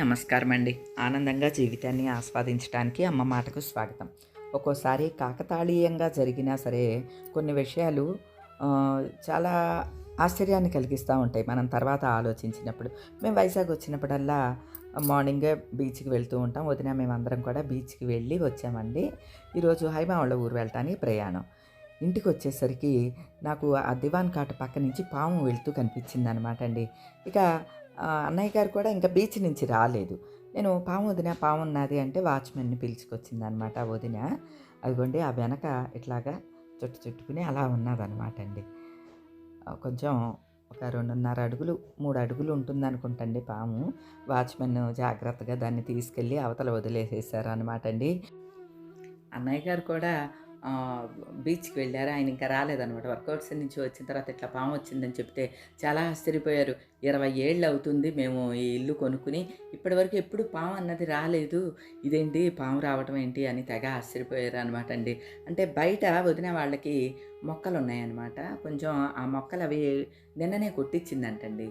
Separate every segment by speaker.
Speaker 1: నమస్కారం అండి ఆనందంగా జీవితాన్ని ఆస్వాదించడానికి అమ్మ మాటకు స్వాగతం. ఒక్కోసారి కాకతాళీయంగా జరిగినా సరే కొన్ని విషయాలు చాలా ఆశ్చర్యాన్ని కలిగిస్తూ ఉంటాయి. మనం తర్వాత ఆలోచించినప్పుడు. మేము వైజాగ్ వచ్చినప్పుడల్లా మార్నింగే బీచ్కి వెళ్తూ ఉంటాం. వదిన మేమందరం కూడా బీచ్కి వెళ్ళి వచ్చామండి. ఈరోజు హైమావళ్ళ ఊరు వెళ్ళటానికి ప్రయాణం. ఇంటికి వచ్చేసరికి నాకు ఆ దివాన్ కాట పక్క నుంచి పాము వెళ్తూ కనిపించింది అనమాట అండి ఇక అన్నయ్య గారు కూడా ఇంకా బీచ్ నుంచి రాలేదు. నేను పాము వదిన పాము ఉన్నది అంటే వాచ్మెన్ని పిలుచుకొచ్చింది అనమాట వదిన. అదిగోండి ఆ వెనక ఇట్లాగా చుట్టు చుట్టుకుని అలా ఉన్నదనమాట అండి కొంచెం ఒక రెండున్నర అడుగులు మూడు అడుగులు ఉంటుంది అనుకుంటండి పాము. వాచ్మెన్ జాగ్రత్తగా దాన్ని తీసుకెళ్ళి అవతల వదిలేసేసారు అనమాట అండి అన్నయ్య గారు కూడా బీచ్కి వెళ్ళారు? ఆయన ఇంకా రాలేదనమాట వర్కౌట్స్ నుంచి వచ్చిన తర్వాత ఇట్లా పాము వచ్చిందని చెప్తే చాలా ఆశ్చర్యపోయారు. ఇరవై ఏళ్ళు అవుతుంది మేము ఈ ఇల్లు కొనుక్కుని ఇప్పటివరకు ఎప్పుడు పాము అన్నది రాలేదు. ఇదేంటి? పాము రావటం ఏంటి? అని తెగ ఆశ్చర్యపోయారు అనమాట అండి. అంటే బయట వదిన వాళ్ళకి మొక్కలు ఉన్నాయన్నమాట కొంచెం ఆ మొక్కలు అవి నిన్ననే కొట్టించిందంటండి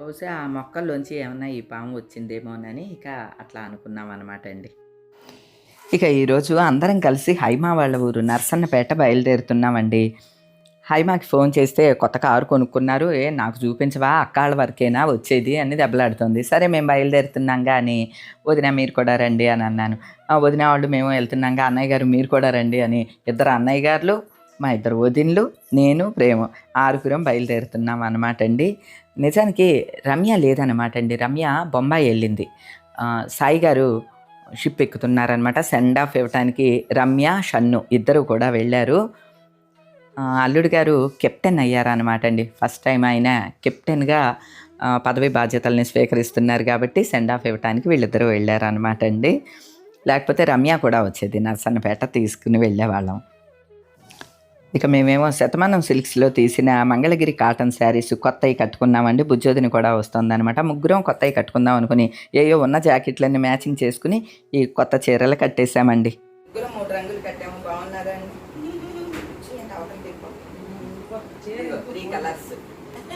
Speaker 1: బహుశా ఆ మొక్కల్లోంచి ఏమన్నా ఈ పాము వచ్చిందేమోనని ఇక అట్లా అనుకున్నాం అనమాట అండి. ఇక ఈరోజు అందరం కలిసి హైమా వాళ్ళ ఊరు నర్సన్నపేట బయలుదేరుతున్నామండి. హైమాకి ఫోన్ చేస్తే కొత్త కారు కొనుక్కున్నారు. ఏ నాకు చూపించవా? అక్కాళ్ళ వరకేనా? వచ్చేది అని దెబ్బలాడుతుంది. సరే మేము బయలుదేరుతున్నాం కానీ వదిన మీరు కూడా రండి అని అన్నాను. వదిన వాళ్ళు మేము వెళ్తున్నాంగా అన్నయ్య గారు మీరు కూడా రండి అని ఇద్దరు అన్నయ్య గారులు మా ఇద్దరు వదిన్లు నేను ప్రేమ ఆరుగురం బయలుదేరుతున్నాం అనమాట అండి. నిజానికి రమ్య లేదనమాట అండి. రమ్య బొంబాయి వెళ్ళింది. సాయి గారు షిప్ ఎక్కుతున్నారనమాట సెండ్ ఆఫ్ ఇవ్వటానికి రమ్య షన్ను ఇద్దరు కూడా వెళ్ళారు. అల్లుడు గారు కెప్టెన్ అయ్యారనమాట అండి. ఫస్ట్ టైం ఆయన కెప్టెన్గా పదవి బాధ్యతల్ని స్వీకరిస్తున్నారు కాబట్టి సెండ్ ఆఫ్ ఇవ్వటానికి వీళ్ళిద్దరూ వెళ్ళారనమాట అండి. లేకపోతే రమ్య కూడా వచ్చేది నర్సన్నపేట తీసుకుని వెళ్ళేవాళ్ళం. ఇక మేమేమో శతమానం సిల్క్స్లో తీసిన మంగళగిరి కాటన్ శారీస్ కొత్తవి కట్టుకున్నామండి. బుజ్జోదిని కూడా వస్తుందన్నమాట. ముగ్గురం కొత్తవి కట్టుకుందాం అనుకుని ఏయో ఉన్న జాకెట్లన్నీ మ్యాచింగ్ చేసుకుని ఈ కొత్త చీరలు కట్టేసామండి ముగ్గురం మూడు రంగులు కట్టాము. బాగున్నారండి త్రీ కలర్స్.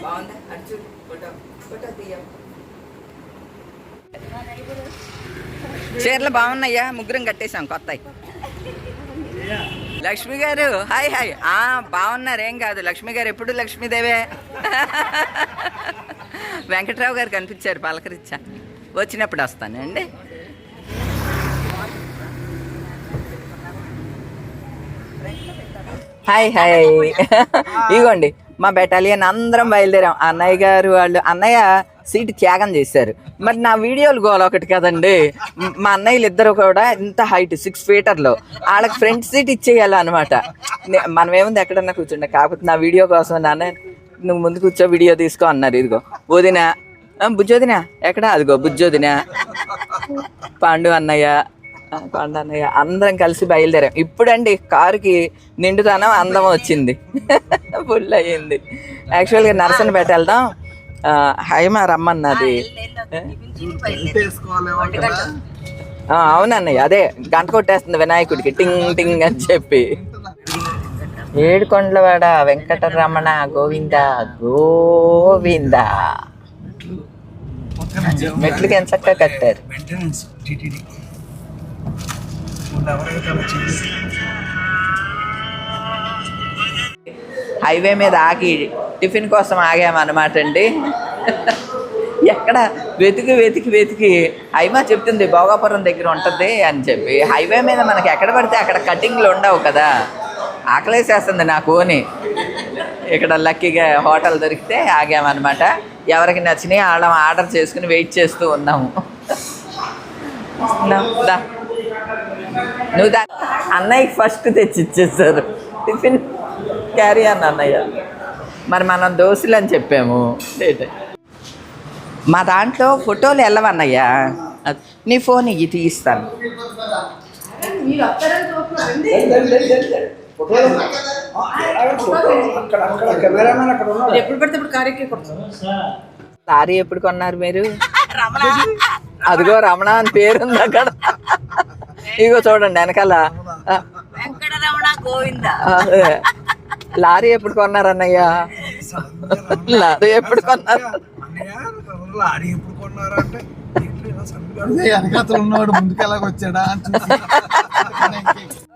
Speaker 1: బాగుందా? ఫోటో ఫోటో తీయం. చీరలు బాగున్నాయా? ముగ్గురం కట్టేశాం కొత్తవి లక్ష్మి గారు హాయ్ హాయ్. ఆ బాగున్నారు. ఏం కాదు లక్ష్మి గారు ఎప్పుడు లక్ష్మీదేవే? వెంకట్రావు గారు కనిపించారు పలకరించా. వచ్చినప్పుడు వస్తానండి హాయ్ హాయ్. ఇగోండి మా బెటాలియన్ అందరం బయలుదేరాం. అన్నయ్య గారు వాళ్ళు అన్నయ్య సీట్ త్యాగం చేశారు. మరి నా వీడియోలు గోల ఒకటి కదండి. మా అన్నయ్యలు ఇద్దరు కూడా ఇంత హైట్ సిక్స్ ఫీటర్లో వాళ్ళకి ఫ్రంట్ సీట్ ఇచ్చేయాలి అనమాట మనం ఏముంది ఎక్కడన్నా కూర్చుండే కాకపోతే నా వీడియో కోసం నాన్న నువ్వు ముందు కూర్చో వీడియో తీసుకో అన్నారు. ఇదిగో వదిన ఆ, బుజ్జోదిన ఎక్కడ? అదిగో బుజ్జోదిన పాండు అన్నయ్య పాండు అన్నయ్య అందరం కలిసి బయలుదేరాం. ఇప్పుడండి కారుకి నిండుదనం అందం వచ్చింది ఫుల్ అయ్యింది యాక్చువల్గా నర్సన్ వెళ్దాం. హైమ రమ్మన్నది. ఆ, అవునన్నయ్య అదే గంట కొట్టేస్తుంది వినాయకుడికి. టింగ్ టింగ్ అని చెప్పి. ఏడుకొండలవాడ వెంకటరమణ గోవింద గోవింద. మెట్లకి ఎంత చక్కగా కట్టారు. హైవే మీద ఆగి టిఫిన్ కోసం ఆగామన్నమాట అండి. ఎక్కడ వెతికి వెతికి వెతికి హైమా చెప్తుంది భోగాపురం దగ్గర ఉంటుంది అని చెప్పి. హైవే మీద మనకి ఎక్కడ పడితే అక్కడ కటింగ్లు ఉండవు కదా. ఆకలేసేస్తుంది నాకు అని. ఇక్కడ లక్కీగా హోటల్ దొరికితే ఆగామన్నమాట. ఎవరికి నచ్చినాయి వాళ్ళం ఆర్డర్ చేసుకుని వెయిట్ చేస్తూ ఉన్నాము. దా. నువ్వు దా. అన్నయ్యకి ఫస్ట్ తెచ్చి ఇచ్చేసారు టిఫిన్ క్యారీ అన్న అన్నయ్య. మరి మనం దోశలు అని చెప్పాము. మా దాంట్లో ఫోటోలు వెళ్ళవన్నయ్యా నీ ఫోన్ ఇవి తీస్తాను
Speaker 2: ఎప్పుడు పడితే
Speaker 1: లారీ ఎప్పుడు కొన్నారు మీరు? అదిగో రమణ అని పేరుంది అక్కడ. ఇగో చూడండి వెనకాల.
Speaker 2: గోవింద.
Speaker 1: అదే. లారీ ఎప్పుడు కొన్నారు అన్నయ్య? లారీ ఎప్పుడు కొన్నారు?
Speaker 3: లారీ ఎప్పుడు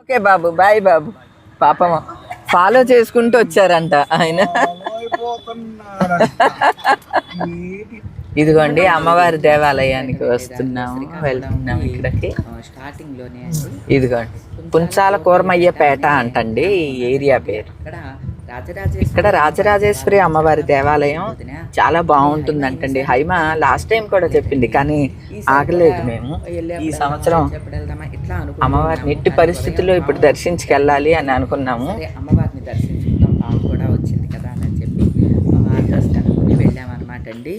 Speaker 1: ఓకే బాబు బాయ్ బాబు. పాపం ఫాలో చేసుకుంటూ వచ్చారంట ఆయన? ఇదిగోండి అమ్మవారి దేవాలయానికి వస్తున్నాము వెళ్తున్నాము ఇక్కడికి.
Speaker 2: స్టార్టింగ్లోనే
Speaker 1: ఇదిగోండి. పుంచాల కూరమయ్యపేట అంటండి ఈ ఏరియా పేరు.
Speaker 2: ఇక్కడ రాజరాజేశ్వరి
Speaker 1: ఇక్కడ రాజరాజేశ్వరి అమ్మవారి దేవాలయం చాలా బాగుంటుందంటండి. హైమ లాస్ట్ టైం కూడా చెప్పింది కానీ ఆగలేదు మేము. ఈ సంవత్సరం. అమ్మవారిని ఎట్టి పరిస్థితుల్లో ఇప్పుడు దర్శించుకెళ్ళాలి అని అనుకున్నాము.
Speaker 2: అమ్మవారిని దర్శించుకుందాం. కూడా వచ్చింది కదా అని చెప్పి వెళ్ళామన్నమాట అండి.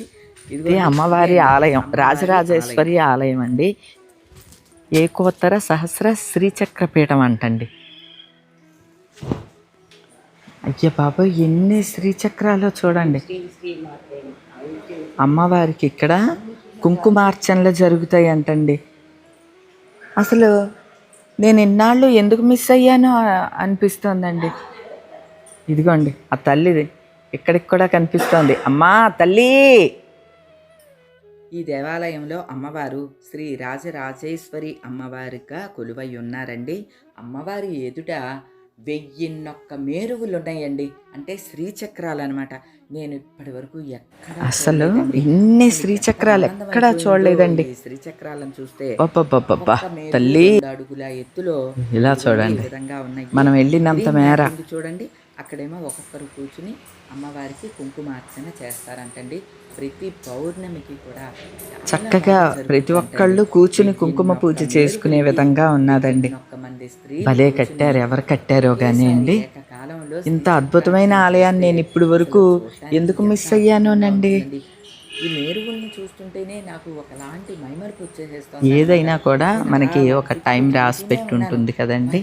Speaker 1: ఇది అమ్మవారి ఆలయం రాజరాజేశ్వరి ఆలయం అండి. ఏకోత్తర సహస్ర శ్రీచక్రపీఠం అంటండి. అయ్య బాబాయ్ ఎన్ని శ్రీచక్రాలు చూడండి. అమ్మవారికి ఇక్కడ కుంకుమార్చనలు జరుగుతాయి అంటండి అసలు నేను ఇన్నాళ్ళు ఎందుకు మిస్ అయ్యానో అనిపిస్తోందండి. ఇదిగోండి ఆ తల్లిది ఇక్కడికి కూడా కనిపిస్తోంది. అమ్మా తల్లి!
Speaker 2: ఈ దేవాలయంలో అమ్మవారు శ్రీ రాజరాజేశ్వరి అమ్మవారిగా కొలువై ఉన్నారండి అమ్మవారి ఎదుట వెయ్యిన్నొక్క మేరువులు ఉన్నాయండి అంటే శ్రీచక్రాలు అనమాట నేను ఇప్పటి వరకు ఎక్కడ
Speaker 1: అసలు ఇన్ని శ్రీచక్రాలు ఎక్కడా చూడలేదండి.
Speaker 2: శ్రీచక్రాలను చూస్తే
Speaker 1: తల్లి.
Speaker 2: అడుగుల ఎత్తులో
Speaker 1: ఇలా చూడండి.
Speaker 2: విధంగా ఉన్నాయి.
Speaker 1: మనం వెళ్ళినంత మేర.
Speaker 2: చూడండి అక్కడేమో ఒక్కొక్కరు కూర్చుని అమ్మవారికి కుంకుమార్చన చేస్తారంటండి. ప్రతి పౌర్ణమికి కూడా
Speaker 1: చక్కగా ప్రతి. ఒక్కళ్ళు కూర్చుని కుంకుమ పూజ చేసుకునే విధంగా ఉన్నదండి. భలే కట్టారు ఎవరు కట్టారో కానీ అండి. ఇంత అద్భుతమైన ఆలయాన్ని నేను ఇప్పుడు వరకు ఎందుకు మిస్ అయ్యానోనండి?
Speaker 2: ఈ మేరుగుల్ని చూస్తుంటేనే నాకు ఒకలాంటి మైమరుపు వచ్చేసేస్తుంది.
Speaker 1: ఏదైనా కూడా మనకి ఒక టైం రాసి పెట్టి ఉంటుంది కదండి.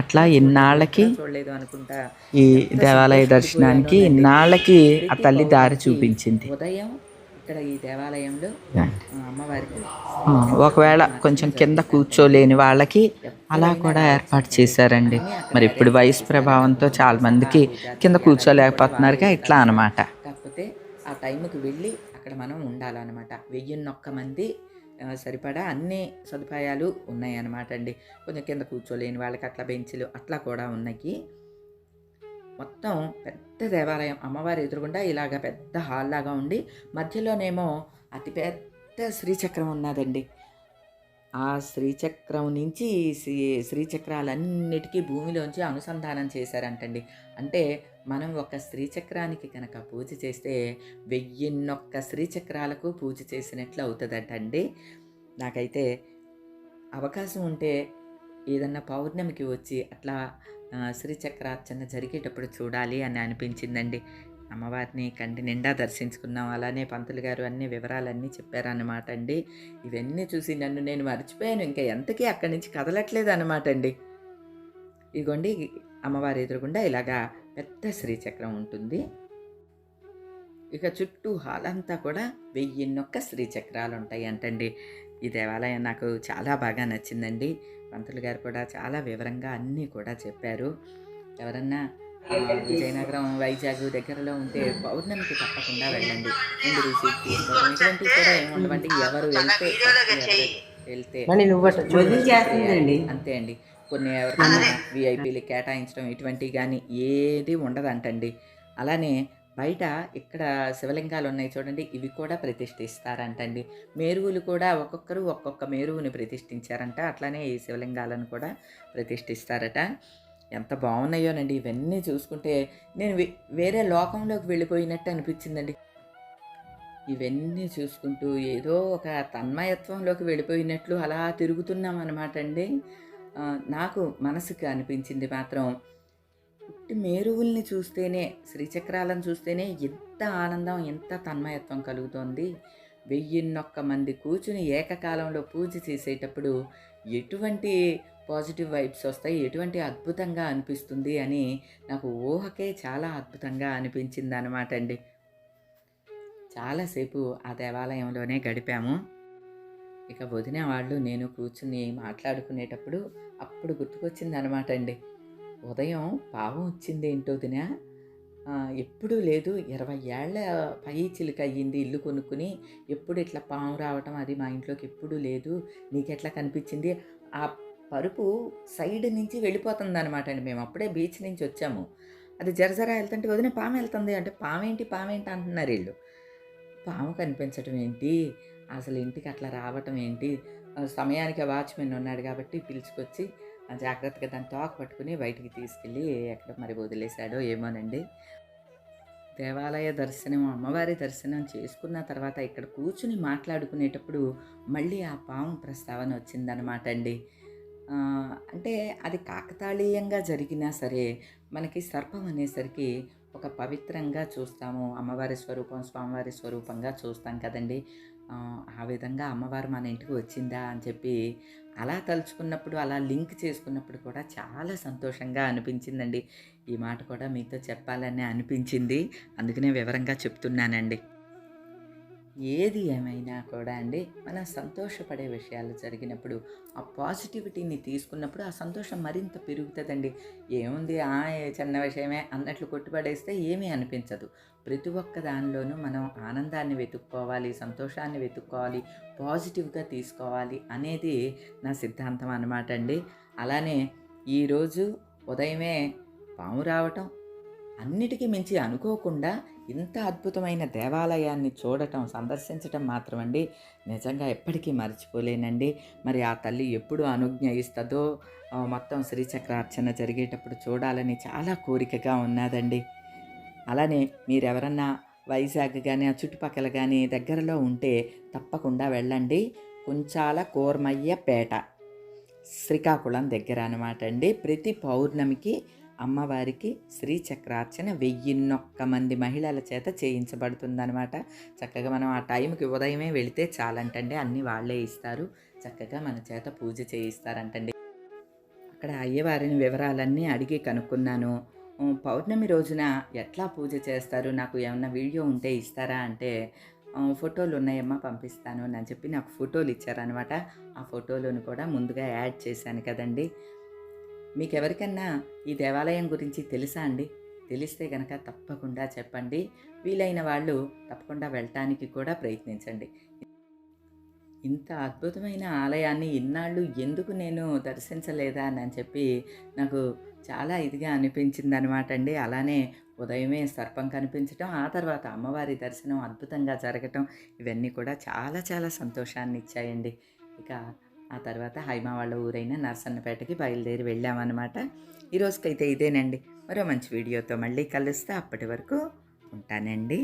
Speaker 1: అట్లా ఇన్నాళ్ళకి
Speaker 2: చూడలేదు అనుకుంటా.
Speaker 1: ఈ దేవాలయ దర్శనానికి ఇన్నాళ్ళకి ఆ తల్లి దారి చూపించింది.
Speaker 2: ఉదయం ఇక్కడ ఈ దేవాలయంలో అమ్మవారికి
Speaker 1: ఒకవేళ కొంచెం కింద కూర్చోలేని వాళ్ళకి అలా కూడా ఏర్పాటు చేశారండి. మరి ఇప్పుడు వయసు ప్రభావంతో చాలా మందికి కింద కూర్చోలేకపోతున్నారుగా ఇట్లా అనమాట
Speaker 2: ఆ టైంకి వెళ్ళి అక్కడ మనం ఉండాలన్నమాట. వెయ్యిన్నొక్క మంది సరిపడా అన్ని సదుపాయాలు ఉన్నాయన్నమాట అండి. కొంచెం కింద కూర్చోలేని వాళ్ళకి అట్లా బెంచ్లు అట్లా కూడా ఉన్నాయి మొత్తం పెద్ద దేవాలయం. అమ్మవారి ఎదురుగుండా ఇలాగ పెద్ద హాల్ లాగా ఉండి మధ్యలోనేమో అతిపెద్ద శ్రీచక్రం ఉన్నదండి. ఆ శ్రీచక్రం నుంచి శ్రీ శ్రీచక్రాలన్నిటికీ భూమిలోంచి అనుసంధానం చేశారంటండి. అంటే మనం ఒక శ్రీచక్రానికి కనుక పూజ చేస్తే వెయ్యిన్నొక్క శ్రీచక్రాలకు పూజ చేసినట్లు అవుతుందటండి నాకైతే అవకాశం ఉంటే ఏదన్నా పౌర్ణమికి వచ్చి అట్లా శ్రీచక్రార్చన జరిగేటప్పుడు చూడాలి అని అనిపించిందండి. అమ్మవారిని కంటి నిండా దర్శించుకున్నాం. అలానే పంతులు గారు అన్ని వివరాలన్నీ చెప్పారన్నమాట అండి. ఇవన్నీ చూసి నన్ను నేను మర్చిపోయాను. ఇంకా ఎంతకీ అక్కడి నుంచి కదలట్లేదు అనమాట అండి. ఇదిగోండి అమ్మవారి ఎదురుగుండా ఇలాగా పెద్ద శ్రీచక్రం ఉంటుంది. ఇక చుట్టూ హాల్ అంతా కూడా వెయ్యిన్నొక్క శ్రీచక్రాలు ఉంటాయి అంటండి ఈ దేవాలయం నాకు చాలా బాగా నచ్చిందండి. పంతులు గారు కూడా చాలా వివరంగా అన్నీ కూడా చెప్పారు. ఎవరన్నా విజయనగరం వైజాగ్ దగ్గరలో ఉంటే పౌర్ణమికి తప్పకుండా వెళ్ళండి. ముందు రిసీట్ తీసుకోవడం ఇటువంటివి కూడా ఎవరు వెళ్తే వెళ్తే అంతే అండి. కొన్ని ఎవరికైనా విఐపీలు కేటాయించడం ఇటువంటివి కానీ ఏది ఉండదంటండి. అలానే బయట ఇక్కడ శివలింగాలు ఉన్నాయి చూడండి ఇవి కూడా ప్రతిష్ఠిస్తారంటండి. మేరువులు కూడా ఒక్కొక్కరు ఒక్కొక్క మేరువుని ప్రతిష్ఠించారంట. అట్లానే ఈ శివలింగాలను కూడా ప్రతిష్ఠిస్తారట. ఎంత బాగున్నాయోనండి. ఇవన్నీ చూసుకుంటే నేను వే- వేరే లోకంలోకి వెళ్ళిపోయినట్టు అనిపించిందండి. ఇవన్నీ చూసుకుంటూ ఏదో ఒక తన్మయత్వంలోకి వెళ్ళిపోయినట్లు అలా తిరుగుతున్నాం అనమాట అండి నాకు మనసుకు అనిపించింది మాత్రం పుట్టి మేరువుల్ని చూస్తేనే శ్రీచక్రాలను చూస్తేనే ఎంత ఆనందం ఎంత తన్మయత్వం కలుగుతోంది. వెయ్యిన్నొక్క మంది కూర్చుని ఏకకాలంలో పూజ చేసేటప్పుడు ఎటువంటి పాజిటివ్ వైబ్స్ వస్తాయి ఎటువంటి అద్భుతంగా అనిపిస్తుంది అని నాకు ఊహకే చాలా అద్భుతంగా అనిపించింది అనమాట అండి. చాలాసేపు ఆ దేవాలయంలోనే గడిపాము. ఇక వదిన వాళ్ళు నేను కూర్చుని మాట్లాడుకునేటప్పుడు అప్పుడు గుర్తుకొచ్చింది అనమాట అండి. ఉదయం పావం వచ్చింది ఏంటో వదిన? ఎప్పుడూ లేదు ఇరవై ఏళ్ళ పై చిలుక అయ్యింది ఇల్లు కొనుక్కుని ఎప్పుడు ఇట్లా పాము రావటం అది మా ఇంట్లోకి ఎప్పుడూ లేదు నీకెట్లా కనిపించింది? ఆ పరుపు సైడ్ నుంచి వెళ్ళిపోతుంది అనమాట అండి. మేము అప్పుడే బీచ్ నుంచి వచ్చాము. అది జరజర వెళ్తుంటే వదిన పాము వెళ్తుంది అంటే పామేంటి పామేంటి అంటున్నారు వీళ్ళు. పాము కనిపించటం ఏంటి? అసలు ఇంటికి అట్లా రావటం ఏంటి? సమయానికి ఆ వాచ్మెన్ ఉన్నాడు కాబట్టి పిలుచుకొచ్చి జాగ్రత్తగా దాన్ని తోక పట్టుకుని బయటికి తీసుకెళ్ళి ఎక్కడ మరి వదిలేశాడో ఏమోనండి. దేవాలయ దర్శనం అమ్మవారి దర్శనం చేసుకున్న తర్వాత ఇక్కడ కూర్చుని మాట్లాడుకునేటప్పుడు మళ్ళీ ఆ పాము ప్రస్తావన వచ్చిందనమాట అండి. అంటే అది కాకతాళీయంగా జరిగినా సరే మనకి సర్పం అనేసరికి ఒక పవిత్రంగా చూస్తాము. అమ్మవారి స్వరూపం స్వామివారి స్వరూపంగా చూస్తాం కదండి. ఆ, విధంగా అమ్మవారు మన ఇంటికి వచ్చిందా అని చెప్పి అలా తలుచుకున్నప్పుడు అలా లింక్ చేసుకున్నప్పుడు కూడా చాలా సంతోషంగా అనిపించిందండి. ఈ మాట కూడా మీతో చెప్పాలని అనిపించింది. అందుకనే వివరంగా చెప్తున్నానండి. ఏది ఏమైనా కూడా అండి మనం సంతోషపడే విషయాలు జరిగినప్పుడు ఆ పాజిటివిటీని తీసుకున్నప్పుడు ఆ సంతోషం మరింత పెరుగుతుందండి. ఏముంది ఆ చిన్న విషయమే అన్నట్లు కొట్టుపడేస్తే ఏమీ అనిపించదు. ప్రతి ఒక్క దానిలోనూ మనం ఆనందాన్ని వెతుక్కోవాలి సంతోషాన్ని వెతుక్కోవాలి పాజిటివ్గా తీసుకోవాలి అనేది నా సిద్ధాంతం అన్నమాట అండి. అలానే ఈరోజు ఉదయమే పాము రావటం అన్నిటికీ మించి అనుకోకుండా ఇంత అద్భుతమైన దేవాలయాన్ని చూడటం సందర్శించటం మాత్రమండి నిజంగా ఎప్పటికీ మర్చిపోలేనండి. మరి ఆ తల్లి ఎప్పుడు అనుజ్ఞ ఇస్తుందో మొత్తం శ్రీచక్రార్చన జరిగేటప్పుడు చూడాలని చాలా కోరికగా ఉన్నదండి. అలానే మీరెవరన్నా వైజాగ్ కానీ ఆ చుట్టుపక్కల కానీ దగ్గరలో ఉంటే తప్పకుండా వెళ్ళండి. కుంచాల కోర్మయ్యపేట శ్రీకాకుళం దగ్గర అనమాట అండి. ప్రతి పౌర్ణమికి అమ్మవారికి శ్రీచక్రార్చన వెయ్యిన్నొక్క మంది మహిళల చేత చేయించబడుతుందనమాట చక్కగా మనం ఆ టైంకి ఉదయమే వెళితే చాలంటండి. అన్నీ వాళ్ళే ఇస్తారు. చక్కగా మన చేత పూజ చేయిస్తారంటండి. అక్కడ అయ్యవారిని వివరాలన్నీ అడిగి కనుక్కున్నాను. పౌర్ణమి రోజున ఎట్లా పూజ చేస్తారు? నాకు ఏమన్నా వీడియో ఉంటే ఇస్తారా? అంటే ఫోటోలు ఉన్నాయమ్మా పంపిస్తాను అని చెప్పి నాకు ఫోటోలు ఇచ్చారనమాట ఆ ఫోటోలను కూడా ముందుగా యాడ్ చేశాను కదండి. మీకు ఎవరికన్నా ఈ దేవాలయం గురించి తెలుసా అండి? తెలిస్తే కనుక తప్పకుండా చెప్పండి. వీలైన వాళ్ళు తప్పకుండా వెళ్ళటానికి కూడా ప్రయత్నించండి. ఇంత అద్భుతమైన ఆలయాన్ని ఇన్నాళ్ళు ఎందుకు నేను దర్శించలేదా అని చెప్పి నాకు చాలా ఇదిగా అనిపించింది అనమాట అండి. అలానే ఉదయమే సర్పం కనిపించటం ఆ తర్వాత అమ్మవారి దర్శనం అద్భుతంగా జరగటం ఇవన్నీ కూడా చాలా చాలా సంతోషాన్ని ఇచ్చాయండి ఇక ఆ తర్వాత హైమా వాళ్ళ ఊరైన నర్సన్నపేటకి బయలుదేరి వెళ్ళామన్నమాట. ఈ రోజుకైతే ఇదేనండి. మరో మంచి వీడియోతో మళ్ళీ కలుస్తే. అప్పటి వరకు ఉంటానండి.